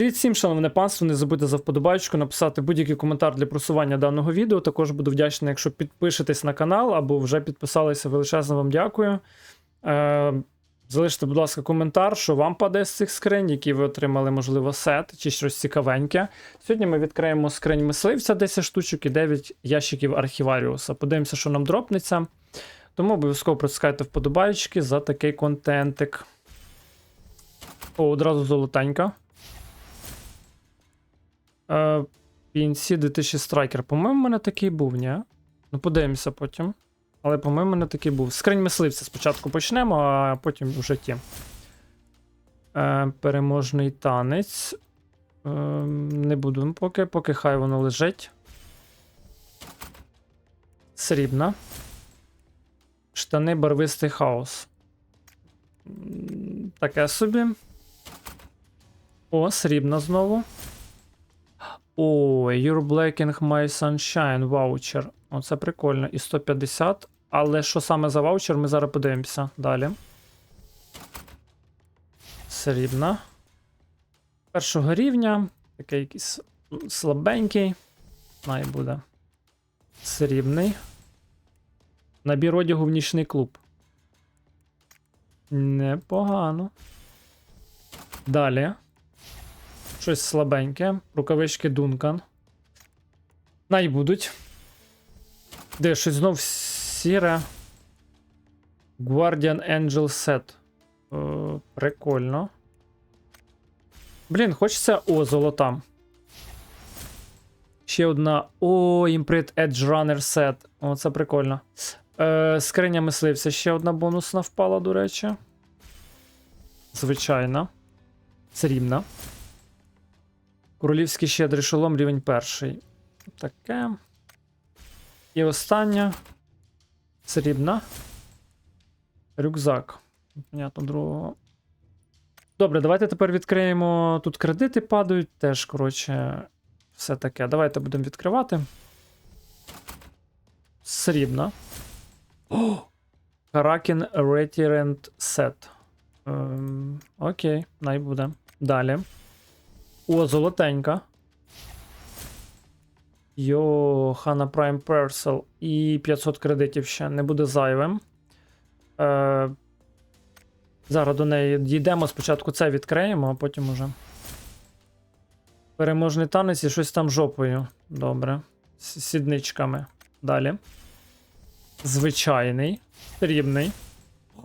Привіт всім, шановне панство, не забудьте за вподобайку, написати будь-який коментар для просування даного відео. Також буду вдячний, якщо підпишетесь на канал або вже підписалися. Величезно вам дякую. Е, залиште, будь ласка, коментар, що вам паде з цих скринь, які ви отримали, можливо, сет чи щось цікавеньке. Сьогодні ми відкриємо скринь мисливця 10 штучок і 9 ящиків архіваріуса. Подивимося, що нам дропнеться. Тому обов'язково протискайте вподобайки за такий контентик. О, одразу золотенька. PNC 2000 Striker. По-моєму, у мене такий був, ні? Ну, подивимося потім. Але, по-моєму, мене такий був. Скринь мисливця спочатку почнемо, а потім вже ті. Е, переможний танець. Е, не буду поки, поки хай воно лежить. Срібна. Штани барвистий хаос. Таке собі. О, срібна знову. О, You're Blacking My Sunshine ваучер. Оце прикольно. І 150. Але що саме за ваучер, ми зараз подивимося. Далі. Срібна. Першого рівня. Такий якийсь слабенький. Най буде. Срібний. Набір одягу в нічний клуб. Непогано. Далі. Щось слабеньке. Рукавички Дункан. Най будуть. Де щось знов сіре. Guardian Angel Set. Е, прикольно. Блін, хочеться. О, золота. Ще одна. О, Imprint Edge Runner Set. О, це прикольно. Е, скриня мисливця. Ще одна бонусна впала, до речі. Звичайна. Срібна. Королівський щедрий шолом, рівень перший. Таке. І остання. Срібна. Рюкзак. Понятно, другого. Добре, давайте тепер відкриємо. Тут кредити падають, теж, коротше, все таке. Давайте будемо відкривати. Срібна. О! Каракін Retirement Set. Ем, окей, най буде. Далі. О, золотенька. Йо, Хана Prime Parcel і 500 кредитів ще не буде зайвим. Е, зараз до неї дійдемо. Спочатку це відкриємо, а потім уже. Переможний танець і щось там жопою. Добре. З сідничками. Далі. Звичайний. Срібний.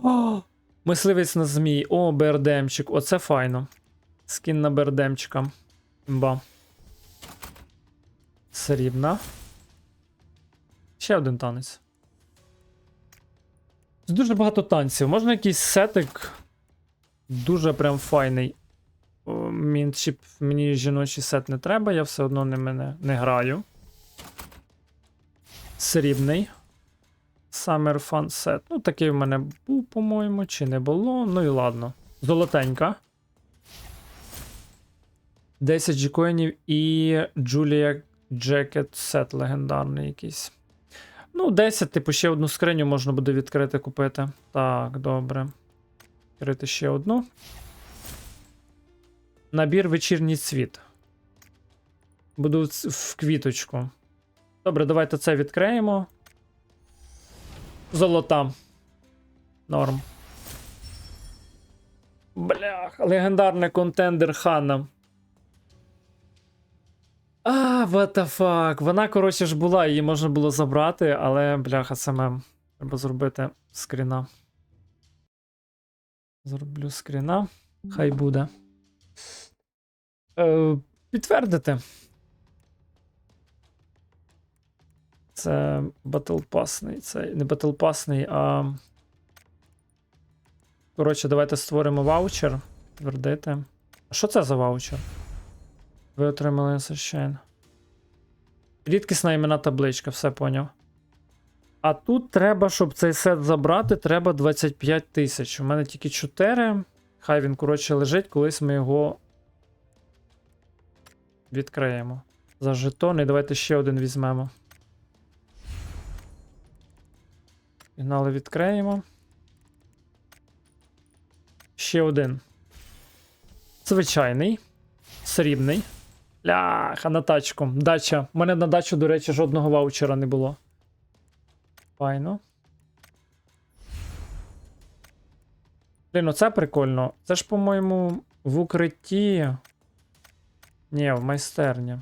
О, мисливець на змій. О, БРДМчик. Оце файно. Скін на БРДМчика. Імба. Срібна. Ще один танець. Дуже багато танців. Можна якийсь сетик. Дуже прям файний. Мінчіп, мені жіночий сет не треба, я все одно не, мене, не граю. Срібний. Summer Fun Set. Ну, такий в мене був, по-моєму, чи не було. Ну і ладно. Золотенька. 10 джікоїнів і Julia Jacket Set легендарний якийсь. Ну, 10, типу, ще одну скриню можна буде відкрити купити. Так, добре. Відкрити ще одну. Набір вечірній цвіт. Буду в квіточку. Добре, давайте це відкриємо. Золота. Норм. Блях, легендарний контендер Хана. А, what the fuck. Вона, коротше ж була, її можна було забрати, але, бляха, саме. Треба зробити скріна. Зроблю скріна. Хай буде. Е, підтвердити. Це батлпасний. Це не батлпасний, а. Коротше, давайте створимо ваучер. Твердити. А що це за ваучер? Ви отримали священ. Рідкісна імена табличка, все поняв. А тут треба, щоб цей сет забрати, треба 25 тисяч. У мене тільки 4. Хай він, коротше, лежить, колись ми його відкриємо. За жетон, і давайте ще один візьмемо. Пігнали відкриємо. Ще один. Звичайний. срібний. Ляха, на тачку. Дача. У мене на дачу, до речі, жодного ваучера не було. Файно. Блін, оце прикольно. Це ж, по-моєму, в укритті. Ні, в майстерні.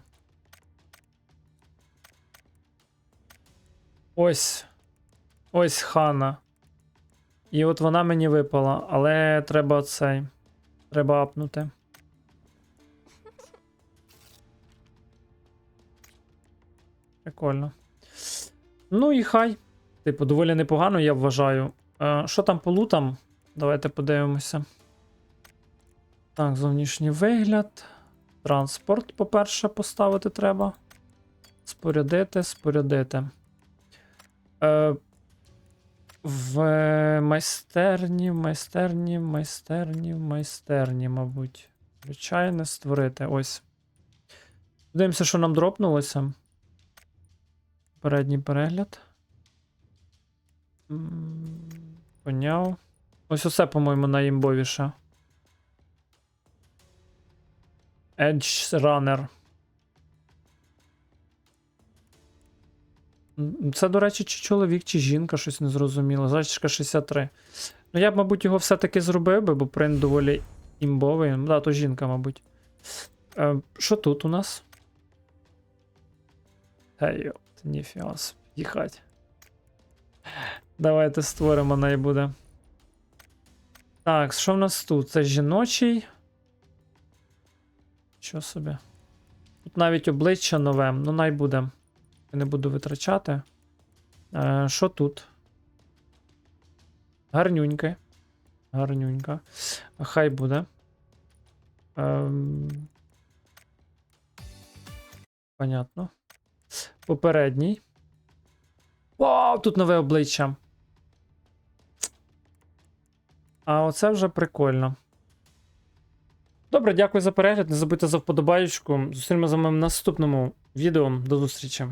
Ось. Ось хана. І от вона мені випала, але треба цей. Треба апнути. Прикольно. Ну і хай. Типу, доволі непогано, я вважаю. Е, що там по лутам? Давайте подивимося. Так, зовнішній вигляд. Транспорт, по-перше, поставити треба. Спорядити, спорядити. Е, в майстерні, майстерні, майстерні, майстерні, мабуть. Звичайно, створити. Ось. Дивимося, що нам дропнулося. Передній перегляд. Поняв. Ось усе, по-моєму, найімбовіше. Edge Runner. Це, до речі, чи чоловік, чи жінка, щось не зрозуміло. Зачіска 63. Ну, я б, мабуть, його все-таки зробив би, бо принт доволі імбовий. Ну, Да, то жінка, мабуть. Е, що тут у нас? Та ніфіга їхать. Давайте створимо неї буде. Так, що в нас тут? Це жіночий. Що собі? Тут навіть обличчя нове, ну най буде. Я не буду витрачати. Е, що тут? Гарнюньке. Гарнюнька. Хай буде. Ем... Понятно. Попередній. Вау, тут нове обличчя. А оце вже прикольно. Добре, дякую за перегляд. Не забудьте за вподобайку. Зустрінемося з вами в наступному відео. До зустрічі.